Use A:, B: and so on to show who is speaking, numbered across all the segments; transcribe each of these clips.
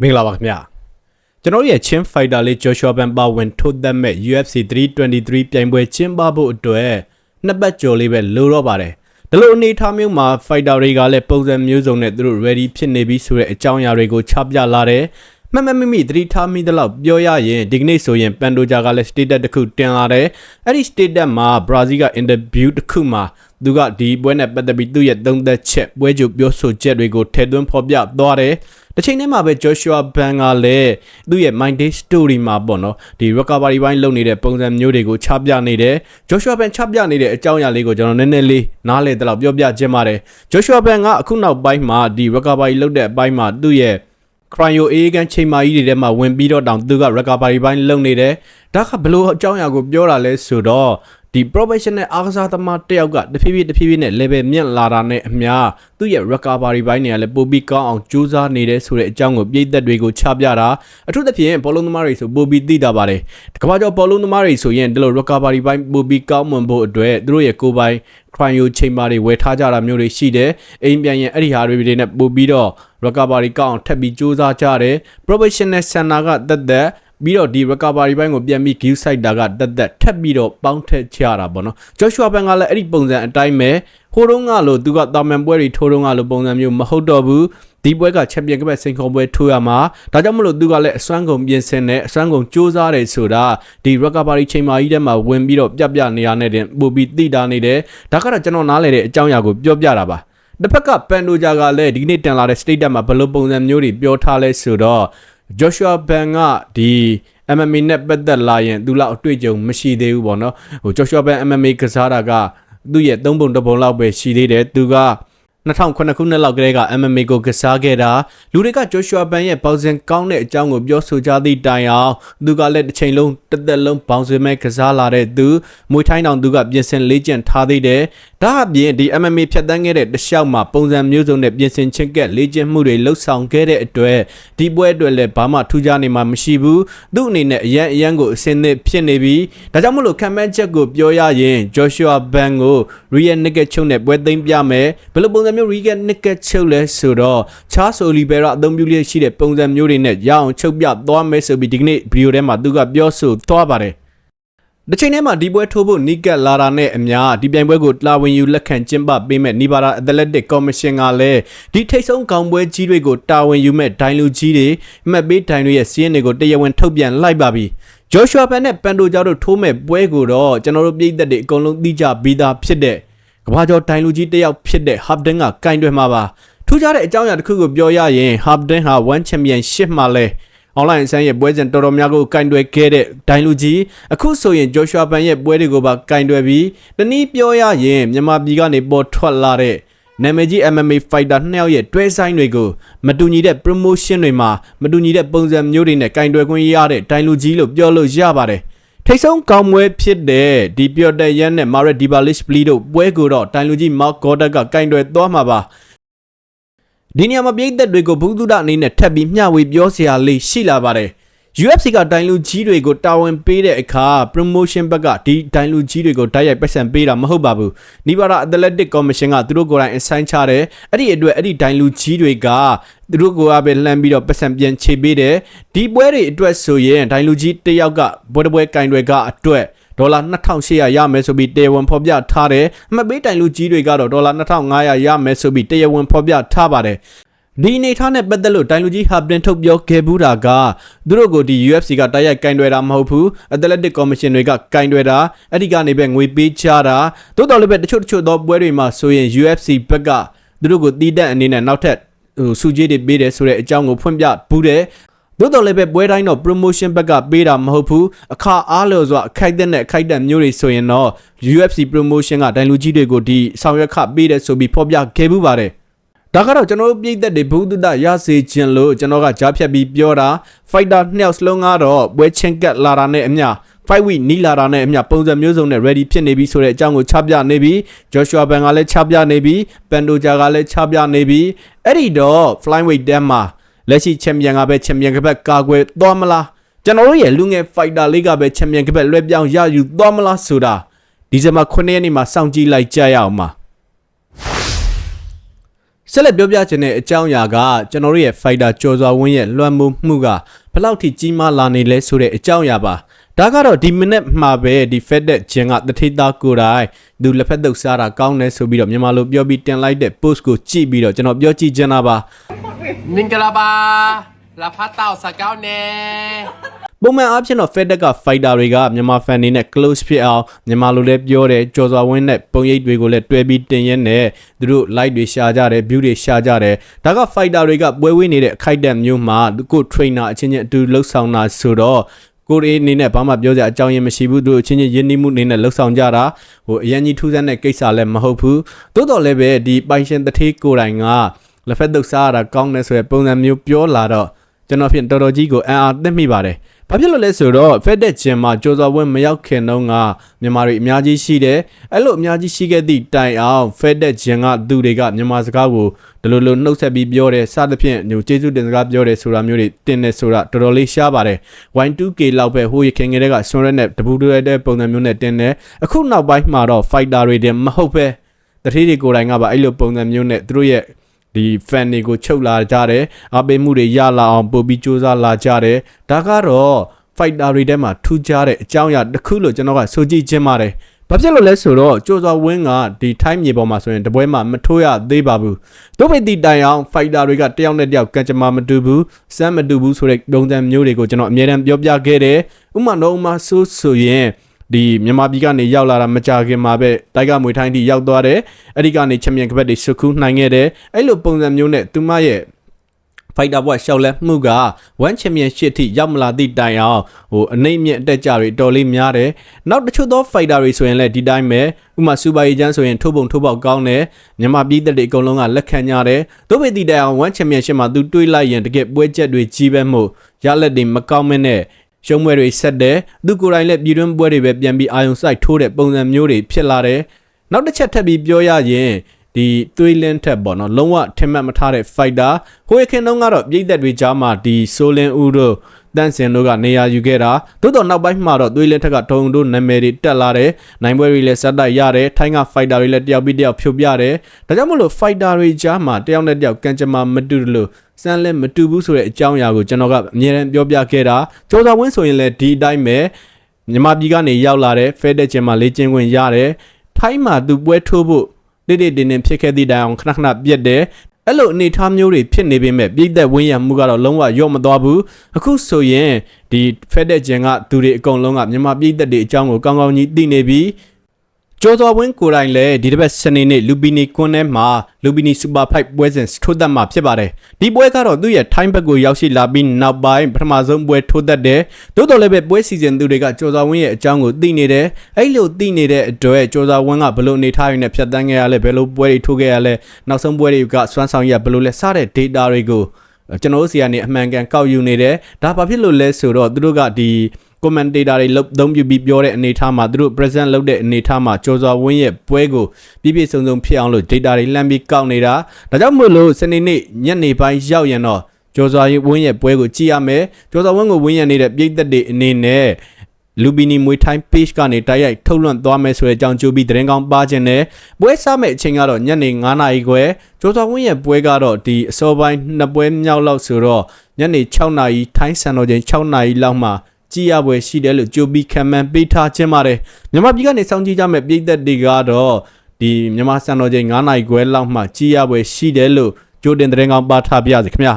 A: မင်္ဂလာပါခင်ဗျာကျွန်တော်ရဲ့ချင်းဖိုက်တာလေး Joshua Ban ပါဝင်ထိုးသက်မဲ့ UFC 323ပြိုင်ပွဲကျင်းပဖို့အတွက်နှစ်ပတ်ကျော်လေးပဲလိုတော့ပါတယ်ဒီလိုအနေအထားမျိုးမှာ fighter တွေကလည်းပုံစံမျိုးစုံနဲ့သူတို့ ready ဖြစ်နေပြီဆိုတဲ့အကြောင်းအရာတွေကိုချပြလာတယ်မမမိမိသတိထားမိသလောက်ပြောရရင်ဒီကနေ့ဆိုရင်ပန်ဒိုဂျာကလည်း status တစ်ခုတင်လာတယ်အဲ့ဒီ status မှာ Brazil က interview တစ်ခုမှာသူကဒီပွဲနဲ့ပတ်သက်ပြီးသူ့ရဲ့သုံးသက်ချက်ပွဲကြိုပြောဆိုချက်တွေကိုထည့်သွင်းဖော်ပြသွားတယ် တစ်ချိန်တည်းမှာပဲ Joshua Ban ကလည်းသူ့ရဲ့ Mind Day Story မှာပေါ့နော်ဒီ recovery ဘိုင်းလုပ်နေတဲ့ပုံစံမျိုးတွေကိုချပြနေတယ် Joshua Ban ချပြနေတဲ့အကြောင်းအရာလေးကိုကျွန်တော်နည်းနည်းလေးနားလည်တဲ့လောက်ပြောပြခြင်းပါတယ် Joshua Ban ကအခုနောက်ပိုင်းမှာဒီ recovery လုပ်တဲ့အပိုင်းမှာသူ့ရဲ့ cryo A ကန်ချိန်မာကြီးတွေထဲမှာဝင်ပြီးတော့တောင်သူက recovery ဘိုင်းလုပ်နေတယ်ဒါကဘလို့အကြောင်းအရာကိုပြောတာလဲဆိုတော့ ဒီ professional အားကစားသမားတစ်ယောက်ကတဖြည်းဖြည်းတဖြည်းဖြည်းနဲ့ level မြင့်လာတာနဲ့အမျှသူ့ရဲ့ recovery ဘိုင်းတွေကလည်းပိုပြီးကောင်းအောင်ကြိုးစားနေတယ်ဆိုတဲ့အကြောင်းကိုပြည်သက်တွေကိုချပြတာအထူးသဖြင့်ဘောလုံးသမားတွေဆိုပိုပြီးသိတာပါတယ်ကမ္ဘာကျော်ဘောလုံးသမားတွေဆိုရင်ဒီလို recovery ဘိုင်းပိုပြီးကောင်းမွန်ဖို့အတွက်သူတို့ရဲ့ကိုယ်ပိုင် cryo chamber တွေဝယ်ထားကြတာမျိုးတွေရှိတယ်အိမ်ပြန်ရင်အဲ့ဒီဟာတွေတွေနဲ့ပို့ပြီးတော့ recovery ကောင်းအောင်ထပ်ပြီးစူးစမ်းကြတယ် professional center ကတက်တက် ပြီးတော့ဒီ recovery ဘိုင်းကိုပြန်ပြီး give site တာကတက်တက်ထပ်ပြီးတော့ပေါင်းထက်ချတာပေါ့နော် Joshua Ban ကလည်းအဲ့ဒီပုံစံအတိုင်းပဲဟိုတုန်းကလို့သူကတာမန်ပွဲတွေထိုးတုန်းကလို့ပုံစံမျိုးမဟုတ်တော့ဘူးဒီပွဲကချန်ပီယံကပတ်စိန်ခေါ်ပွဲထိုးရမှာဒါကြောင့်မလို့သူကလည်းအစွမ်းကုန်ပြင်ဆင်တယ်အစွမ်းကုန်စူးစမ်းတယ်ဆိုတာဒီ recovery ချိန်မာကြီးထဲမှာဝင်ပြီးတော့ပြပြနေရတဲ့တင်ပို့ပြီးသိတာနေတယ်ဒါကတော့ကျွန်တော်နားလည်တဲ့အကြောင်းအရာကိုပြောပြတာပါတစ်ဖက်ကပန်ဒိုဂျာကလည်းဒီနေ့တင်လာတဲ့ state မှာဘယ်လိုပုံစံမျိုးတွေပြောထားလဲဆိုတော့ Joshua Ban ကဒီ MMA နဲ့ပတ်သက်လာရင်သူလောက်အတွေ့အကြုံမရှိသေးဘူးပေါ့နော်ဟို Joshua Ban MMA ကစားတာကသူ့ရဲ့သုံးပုံတစ်ပုံလောက်ပဲရှိသေးတယ်သူက2009ခုနှစ်လောက်ကလေးက MMA ကိုကစားခဲ့တာလူတွေက Joshua Ban ရဲ့ပေါင်စင်ကောင်းတဲ့အကြောင်းကိုပြောဆိုကြသည့်တိုင်အောင်သူကလည်းတစ်ချိန်လုံးတစ်သက်လုံးပေါင်စင်မဲ့ကစားလာတဲ့သူမွေထိုင်းတောင်သူကပြင်ဆင်လေ့ကျင့်ထားသေးတယ် ဒါအပြင်ဒီ MMA ဖြတ်တန်းခဲ့တဲ့တခြားမှာပုံစံမျိုးစုံနဲ့ပြင်ဆင်ချင်းကက်လေ့ကျင့်မှုတွေလှုပ်ဆောင်ခဲ့တဲ့အတွက်ဒီပွဲအတွက်လည်းဘာမှထူးခြားနေမှာမရှိဘူးသူ့အနေနဲ့အရန်အရန်ကိုအစင်းသစ်ဖြစ်နေပြီဒါကြောင့်မလို့ခံမှန်းချက်ကိုပြောရရင် Joshua Ban ကို Real Naked ချုပ်နဲ့ပွဲသိမ်းပြမယ်ဘယ်လိုပုံစံမျိုး Real Naked ချုပ်လဲဆိုတော့ Charles Oliveira အသုံးပြုလေးရှိတဲ့ပုံစံမျိုးတွေနဲ့ရအောင်ချုပ်ပြသွားမယ်ဆိုပြီးဒီကနေ့ဗီဒီယိုထဲမှာသူကပြောဆိုသွားပါတယ် တစ်ချိန်တည်းမှာဒီပွဲထိုးဖို့နီးကပ်လာတာနဲ့အမျှဒီပြိုင်ပွဲကိုတာဝန်ယူလက်ခံကျင်းပပေးမဲ့နီဘာရာအသလက်တစ်ကော်မရှင်ကလည်းဒီထိတ်ဆုံးကောင်ပွဲကြီးတွေကိုတာဝန်ယူမဲ့ဒိုင်လူကြီးတွေမှတ်ပေးဒိုင်တွေရဲ့စီးရင်တွေကိုတရားဝင်ထုတ်ပြန်လိုက်ပါပြီ။ Joshua Pan နဲ့ပန်တိုဂျာတို့ထိုးမဲ့ပွဲကိုတော့ကျွန်တော်တို့ပြည်သက်တွေအကုန်လုံးသိကြပြီးသားဖြစ်တဲ့ကမ္ဘာကျော်ဒိုင်လူကြီးတစ်ယောက်ဖြစ်တဲ့ Hubden ကကင်တွယ်မှာပါ။ထူးခြားတဲ့အကြောင်းအရာတစ်ခုကိုပြောရရင် Hubden ဟာ One Championship မှာလဲ online ဆန်းရဲ့ပွဲစဉ်တော်တော်များကိုကင်တွယ်ခဲ့တဲ့ဒိုင်လူကြီးအခုဆိုရင် Joshua Pan ရဲ့ပွဲတွေကိုပါကင်တွယ်ပြီးတနည်းပြောရရင်မြန်မာပြည်ကနေပေါ်ထွက်လာတဲ့နာမည်ကြီး MMA fighter နှစ်ယောက်ရဲ့တွဲဆိုင်တွေကိုမတူညီတဲ့ promotion တွေမှာမတူညီတဲ့ပုံစံမျိုးတွေနဲ့ကင်တွယ်ခွင့်ရတဲ့ဒိုင်လူကြီးလို့ပြောလို့ရပါတယ်ထိတ်ဆုံးကောင်းမွဲဖြစ်တဲ့ဒီပြော့တဲ့ရန်နဲ့ Maret Dibalish Blee တို့ပွဲကိုတော့ဒိုင်လူကြီး Mark Goddard ကကင်တွယ်သွားမှာပါ ဒီနေရာမှာပြည်သက်တွေကိုဘုသူဒအနေနဲ့ထပ်ပြီးမျှဝေပြောစရာလေးရှိလာပါတယ် UFC ကဒိုင်လူကြီးတွေကိုတာဝန်ပေးတဲ့အခါ promotion ဘက်ကဒီဒိုင်လူကြီးတွေကိုတိုက်ရိုက်ပတ်စံပေးတာမဟုတ်ပါဘူး။နီဘာရာ Athletic Commission ကသူတို့ကိုယ်တိုင် assign ချတယ်။အဲ့ဒီအတွက်အဲ့ဒီဒိုင်လူကြီးတွေကသူတို့ကိုယ်အပဲလှမ်းပြီးတော့ပတ်စံပြန်ချေပေးတယ်။ဒီပွဲတွေအတွက်ဆိုရင်ဒိုင်လူကြီးတစ်ယောက်ကပွဲတစ်ပွဲကင်တွေကအတွက် ဒေါ်လာ2800ရမယ်ဆိုပြီးတရားဝင်ဖော်ပြထားတယ်။အမှတ်ပေးတိုင်လူကြီးတွေကတော့ဒေါ်လာ2500ရမယ်ဆိုပြီးတရားဝင်ဖော်ပြထားပါတယ်။ဒီအနေထားနဲ့ပတ်သက်လို့တိုင်လူကြီးဟာပြင်ထုတ်ပြောခဲ့ဘူးတာကသူတို့ကိုဒီ UFC ကတိုက်ရိုက်ကင်တွယ်တာမဟုတ်ဘူး Athletic Commission တွေကကင်တွယ်တာအဲ့ဒီကနေပဲငွေပေးချတာသို့တော်လည်းပဲတချို့တချို့သောပွဲတွေမှာဆိုရင် UFC ဘက်ကသူတို့ကိုတီးတက်အနေနဲ့နောက်ထပ်ဟိုစုကြီးတွေပေးတယ်ဆိုတဲ့အကြောင်းကိုဖွင့်ပြဘူးတယ် သို့တော်လည်းပဲပွဲတိုင်းတော့ promotion ဘက်ကပေးတာမဟုတ်ဘူးအခါအားလို့ဆိုအခိုက်အတန့်နဲ့အခိုက်အတန့်မျိုးတွေဆိုရင်တော့ UFC promotion ကဒိုင်လူကြီးတွေကိုဒီဆောင်ရွက်ခပေးတယ်ဆိုပြီးဖော်ပြခဲ့မှုပါတယ်ဒါကတော့ကျွန်တော်တို့ပြည်သက်တွေဘုဒ္ဓတရစေခြင်းလို့ကျွန်တော်ကကြားဖြတ်ပြီးပြောတာ fighter နှစ်ယောက်စလုံးကတော့ပွဲချင်းကက်လာတာနဲ့အမျှ fight week နီးလာတာနဲ့အမျှပုံစံမျိုးစုံနဲ့ ready ဖြစ်နေပြီဆိုတဲ့အကြောင်းကိုချပြနေပြီ Joshua Ban ကလည်းချပြနေပြီ Pandoja ကလည်းချပြနေပြီအဲ့ဒီတော့ flyweight တန်းမှာ လက်ရှိချန်ပီယံကပဲချန်ပီယံကပတ်ကာကွယ်သွားမလားကျွန်တော်တို့ရဲ့လူငယ် fighter လေးကပဲချန်ပီယံကပတ်လွှဲပြောင်းရယူသွားမလားဆိုတာဒီဇင်ဘာ9ရက်နေ့မှာစောင့်ကြည့်လိုက်ကြရအောင်ပါဆက်လက်ပြောပြခြင်းတဲ့အကြောင်းအရာကကျွန်တော်တို့ရဲ့ fighter ကြော်စွာဝင်းရဲ့လွှမ်းမိုးမှုကဘယ်လောက်ထိကြီးမားလာနေလဲဆိုတဲ့အကြောင်းအရာပါဒါကတော့ဒီမိနစ်မှာပဲဒီ FedEx ဂျင်ကတထိသားကိုယ်တိုင်သူလက်ဖက်တုပ်စားတာကောင်းတယ်ဆိုပြီးတော့မြန်မာလိုပြောပြီးတင်လိုက်တဲ့ post ကိုကြည့်ပြီးတော့ကျွန်တော်ပြောကြည့်ချင်တာပါ
B: မင်္ဂလာပါလာဖတ်တော့စကောင်းနေ
A: ပုံမှန်အားဖြင့်တော့ FedEx က fighter တွေကမြန်မာ fan တွေနဲ့ close ဖြစ်အောင်မြန်မာလိုလည်းပြောတယ်ကြော်စွာဝင်းနဲ့ပုံရိပ်တွေကိုလည်းတွဲပြီးတင်ရဲနဲ့သူတို့ like တွေရှာကြတယ် view တွေရှာကြတယ်ဒါက fighter တွေကပွဲဝေးနေတဲ့အခိုက်အတန့်မျိုးမှာကို trainer အချင်းချင်းအတူလှုပ်ဆောင်တာဆိုတော့ကိုရီအနေနဲ့ဘာမှပြောစရာအကြောင်းရင်းမရှိဘူးသူတို့အချင်းချင်းယဉ်နီးမှုအနေနဲ့လှုပ်ဆောင်ကြတာဟိုအရင်ကြီးထူးဆန်းတဲ့ကိစ္စလည်းမဟုတ်ဘူးသို့တော်လည်းပဲဒီပိုင်ရှင်တထေးကိုယ်တိုင်က လက်ဖက်တုပ်စားရတာကောင်းတယ်ဆိုရယ်ပုံစံမျိုးပြောလာတော့ကျွန်တော်ဖြင့်တော်တော်ကြီးကိုအံ့အားသင့်မိပါတယ်။ဘာဖြစ်လို့လဲဆိုတော့ FedEx ဂျင်မှာကြော်စော်ဝင်းမရောက်ခင်တုန်းကမြန်မာတွေအများကြီးရှိတယ်။အဲ့လိုအများကြီးရှိခဲ့သည့်တိုင်အောင် FedEx ဂျင်ကသူတွေကမြန်မာစကားကိုဒီလိုလိုနှုတ်ဆက်ပြီးပြောတယ်စသဖြင့်ညိုကျေးဇူးတင်စကားပြောတယ်ဆိုတာမျိုးတွေတင်တယ်ဆိုတာတော်တော်လေးရှားပါတယ်။ Y2K လောက်ပဲဟိုရခင်ကလေးကဆွန်ရက်နဲ့တပူတူရတဲ့ပုံစံမျိုးနဲ့တင်တယ်။အခုနောက်ပိုင်းမှာတော့ fighter တွေတင်မဟုတ်ပဲတတိတွေကိုယ်တိုင်ကပါအဲ့လိုပုံစံမျိုးနဲ့သူတို့ရဲ့ ဒီ fan တွေကိုချုပ်လာကြတယ်အပေးမှုတွေရလာအောင်ပို့ပြီးစူးစမ်းလာကြတယ်ဒါကတော့ fighter တွေထဲမှာထူးခြားတဲ့အကြောင်းအရာတစ်ခုလို့ကျွန်တော်ကဆိုကြည့်ခြင်းပါတယ်ဘာဖြစ်လို့လဲဆိုတော့ကြိုးစော်ဝင်းကဒီထိုင်းမြေပေါ်မှာဆိုရင်တပွဲမှာမထိုးရသေးပါဘူးတို့ပိတိတိုင်အောင် fighter တွေကတယောက်နဲ့တယောက်ကံကြမ္မာမတူဘူးစမ်းမတူဘူးဆိုတဲ့ပုံစံမျိုးတွေကိုကျွန်တော်အမြဲတမ်းပြောပြခဲ့တယ်ဥမာတော့ဥမာဆိုဆိုရင် ဒီမြန်မာပြည်ကနေရောက်လာတာမကြခင်မှာပဲတိုက်ကမွေထိုင်းတီရောက်သွားတယ်အဲ့ဒီကနေချန်ပီယံကပတ်တွေစုခုနိုင်ခဲ့တယ်အဲ့လိုပုံစံမျိုးနဲ့သူမရဲ့ fighter ဘွားရှောက်လဲမှုက1 championship ထိရောက်မလာသည့်တိုင်အောင်ဟိုအနှိမ့်မြင့်အတက်ကြတွေတော်လေးများတယ်နောက်တချို့သော fighter တွေဆိုရင်လည်းဒီတိုင်းပဲဥမာစူပါရီချန်ဆိုရင်ထိုးပုံထိုးပေါက်ကောင်းတယ်မြန်မာပြည်သက်တွေအကုန်လုံးကလက်ခံကြတယ်သို့ပေသည့်တိုင်အောင်1 championship မှာသူတွေးလိုက်ရင်တကယ်ပွဲချက်တွေကြီးပဲမို့ရလက်တွေမကောင်းမနဲ့ ရှုံးပွဲတွေဆက်တယ်သူကိုယ်တိုင်လည်းပြည်တွင်းပွဲတွေပဲပြန်ပြီးအာယုံစိုက်ထိုးတဲ့ပုံစံမျိုးတွေဖြစ်လာတယ်နောက်တစ်ချက်ထပ်ပြီးပြောရရင်ဒီသွေးလင်းထက်ပေါ့နော်လုံးဝထင်မှတ်မထားတဲ့ fighter ဟိုရခင်တုန်းကတော့ပြည်သက်တွေကြားမှာဒီဆိုလင်ဦးတို့တန့်စင်တို့ကနေရာယူခဲ့တာသို့တော့နောက်ပိုင်းမှာတော့သွေးလင်းထက်ကထုံတို့နာမည်တွေတက်လာတယ်နိုင်ပွဲတွေလည်းစက်တိုက်ရတယ်ထိုင်းက fighter တွေလည်းတယောက်ပြီးတယောက်ဖြုတ်ပြတယ်ဒါကြောင့်မလို့ fighter တွေကြားမှာတယောက်နဲ့တယောက်ကံကြမ္မာမတူလို့ စမ်းလည်းမတူဘူးဆိုတဲ့အကြောင်းအရာကိုကျွန်တော်ကအမြဲတမ်းပြောပြခဲ့တာကြော်စာဝင်းဆိုရင်လည်းဒီအတိုင်းပဲမြန်မာပြည်ကနေရောက်လာတဲ့ FedEx ကျင်းမှာလေ့ကျင့်ခွင့်ရတယ်ထိုင်းမှာသူပွဲထိုးဖို့တိတိတင်းတင်းဖြစ်ခဲ့သည့်တိုင်အောင်ခဏခဏပြက်တယ်အဲ့လိုအနေအထားမျိုးတွေဖြစ်နေပေမဲ့ပြည်သက်ဝင်းရမှုကတော့လုံးဝရော့မသွားဘူးအခုဆိုရင်ဒီဖက်တဲ့ဂျင်ကသူတွေအကုန်လုံးကမြန်မာပြည်သက်တွေအကြောင်းကိုကောင်းကောင်းကြီးသိနေပြီ ကျော်စော်ဝင်းကိုယ်တိုင်လည်းဒီတစ်ပတ်စနေနေ့လူပီနီကွန်းထဲမှာလူပီနီစူပါဖိုက်ပွဲစဉ်ထိုးသက်မှာဖြစ်ပါတယ်ဒီပွဲကတော့သူ့ရဲ့ထိုင်းဘက်ကိုရောက်ရှိလာပြီးနောက်ပိုင်းပထမဆုံးပွဲထိုးသက်တယ်သို့တော်လည်းပဲပွဲစီစဉ်သူတွေကကျော်စော်ဝင်းရဲ့အကြောင်းကိုသိနေတယ်အဲ့လိုသိနေတဲ့အတွက်ကျော်စော်ဝင်းကဘလို့အနေထားရင်းနဲ့ဖြတ်တန်းခဲ့ရလဲဘယ်လိုပွဲတွေထိုးခဲ့ရလဲနောက်ဆုံးပွဲတွေကစွမ်းဆောင်ရဘလို့လဲစတဲ့ data တွေကိုကျွန်တော်တို့စီကနေအမှန်ကန်ကောက်ယူနေတယ်ဒါဘာဖြစ်လို့လဲဆိုတော့သူတို့ကဒီ commentator တွေလုံသုံးပြပြီးပြောတဲ့အနေအထားမှာသူတို့ present လုပ်တဲ့အနေအထားမှာကြော်စွာဝင်းရဲ့ပွဲကိုပြည့်ပြည့်စုံစုံဖြစ်အောင်လို့ data တွေလှမ်းပြီးကောက်နေတာဒါကြောင့်မို့လို့စနေနေ့ညနေပိုင်းရောက်ရင်တော့ကြော်စွာဝင်းရဲ့ပွဲကိုကြည့်ရမယ်ကြော်စွာဝင်းကိုဝင်းရနေတဲ့ပြည်သက်တွေအနေနဲ့လူဘီနီမွေထိုင်း page ကနေတိုက်ရိုက်ထုတ်လွှင့်သွားမယ်ဆိုတဲ့အကြောင်းကြိုးပြီးသတင်းကောင်းပါခြင်းနဲ့ပွဲစားမဲ့အချိန်ကတော့ညနေ9:00နာရီခွဲကျော်စွာဝင်းရဲ့ပွဲကတော့ဒီအစောပိုင်းနှစ်ပွဲမြောက်လောက်ဆိုတော့ညနေ6:00နာရီထိုင်းစံတော်ချိန်6:00နာရီလောက်မှာ ကြည်ရပွဲရှိတယ်လို့ကြိုပြီးခံမှန်းပေးထားခြင်းပါတယ်မြန်မာပြည်ကနေစောင့်ကြည့်ကြမဲ့ပြည်သက်တွေကတော့ဒီမြန်မာစံတော်ချိန်9:00နာရီခွဲလောက်မှာကြည်ရပွဲရှိတယ်လို့ကြိုတင်သတင်းကောင်းပါထားပြရစီခင်ဗျာ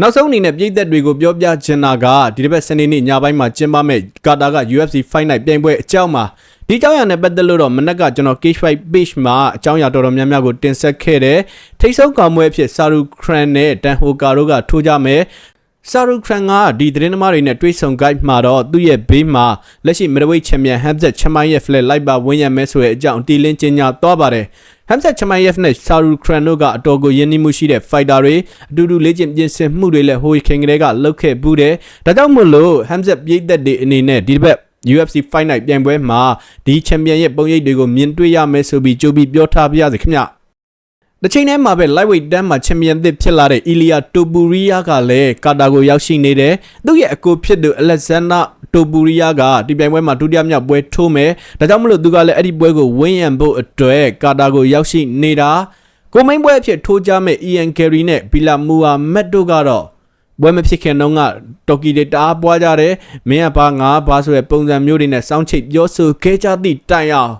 A: နောက်ဆုံးအနေနဲ့ပြည်သက်တွေကိုပြောပြချင်တာကဒီတစ်ပတ်စနေနေ့ညပိုင်းမှာကျင်းပမဲ့ကာတာက UFC Fight Night ပြိုင်ပွဲအကြောင်းမှာဒီအကြောင်းအရာနဲ့ပတ်သက်လို့တော့မနက်ကကျွန်တော် Cage Fight Page မှာအကြောင်းအရာတော်တော်များများကိုတင်ဆက်ခဲ့တယ်ထိတ်ဆုံးကောင်မွဲအဖြစ်ဆာရူခရန်နဲ့တန်ဟိုကာတို့ကထိုးကြမယ် ဆာရူခရန်ကဒီသတင်းသမားတွေနဲ့တွေ့ဆုံ guide မှာတော့သူ့ရဲ့ဘေးမှာလက်ရှိမရဝိတ်ချန်ပီယံဟမ်ဇက်ချမိုင်းရဲ့ flag လိုက်ပါဝင်ရမယ်ဆိုတဲ့အကြောင်းတီလင်းကျင်းညာသွားပါတယ်ဟမ်ဇက်ချမိုင်းရဲ့နဲ့ဆာရူခရန်တို့ကအတော်ကိုယဉ်နှီးမှုရှိတဲ့ fighter တွေအတူတူလေ့ကျင့်ပြင်ဆင်မှုတွေလည်းဟိုခင်ကလေးကလုပ်ခဲ့ဘူးတယ်ဒါကြောင့်မို့လို့ဟမ်ဇက်ပြည်သက်တွေအနေနဲ့ဒီတစ်ပတ် UFC Fight Night ပြိုင်ပွဲမှာဒီချန်ပီယံရဲ့ပုံရိပ်တွေကိုမြင်တွေ့ရမယ်ဆိုပြီးကြိုးပြီးပြောထားပြရစီခင်ဗျ တစ်ချိန်တည်းမှာပဲ lightweight တန်းမှာချန်ပီယံသစ်ဖြစ်လာတဲ့ Ilya Topuria ကလည်းကာတာကိုရောက်ရှိနေတယ်။သူ့ရဲ့အကိုဖြစ်သူ Alexander တိုပူရီယာကဒီပြိုင်ပွဲမှာဒုတိယမြောက်ပွဲထိုးမယ်ဒါကြောင့်မလို့သူကလည်းအဲ့ဒီပွဲကိုဝင်းရံဖို့အတွက်ကာတာကိုရောက်ရှိနေတာကိုမိန်ပွဲအဖြစ်ထိုးကြမဲ့ Ian Carey နဲ့ဘီလာမူဟာမက်တို့ကတော့ပွဲမဖြစ်ခင်တုန်းကတော်ကီတွေတအားပွားကြတယ်မင်းကဘာငါဘာဆိုတဲ့ပုံစံမျိုးတွေနဲ့စောင်းချိတ်ပြောဆိုခဲ့ကြသည့်တိုင်အောင်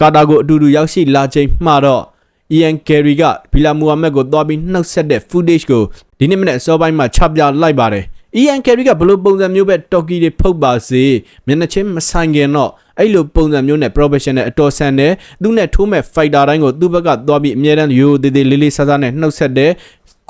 A: ကာတာကိုအတူတူရောက်ရှိလာချိန်မှတော့ Ian Carey ကဘီလာမူဟာမက်ကိုသွားပြီးနှုတ်ဆက်တဲ့ footage ကိုဒီနေ့မနေ့အစောပိုင်းမှာချပြလိုက်ပါတယ်။ Ian Carey ကဘလို့ပုံစံမျိုးပဲတော်ကီတွေဖုတ်ပါစေမျက်နှာချင်းမဆိုင်ခင်တော့အဲ့လိုပုံစံမျိုးနဲ့ professional အတော်ဆန်တယ်သူနဲ့ထိုးမဲ့ fighter တိုင်းကိုသူ့ဘက်ကသွားပြီးအမြဲတမ်းရိုးသေးသေးလေးလေးဆဆနဲ့နှုတ်ဆက်တယ်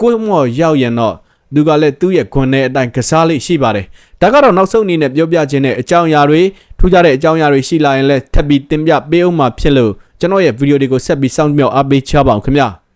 A: ကိုမော်ရောက်ရင်တော့သူကလည်းသူ့ရဲ့ခွန်နဲ့အတိုင်းကစားလေးရှိပါတယ်။ဒါကတော့နောက်ဆုံးအနေနဲ့ပြောပြခြင်းတဲ့အကြောင်းအရာတွေထူးခြားတဲ့အကြောင်းအရာတွေရှိလာရင်လည်းထပ်ပြီးတင်ပြပေးအောင်မှာဖြစ်လို့ ကျွန်တော်ရဲ့ဗီဒီယိုတွေကိုဆက်ပြီးစောင့်မျှော်အားပေးချပါအောင်ခင်ဗျာ။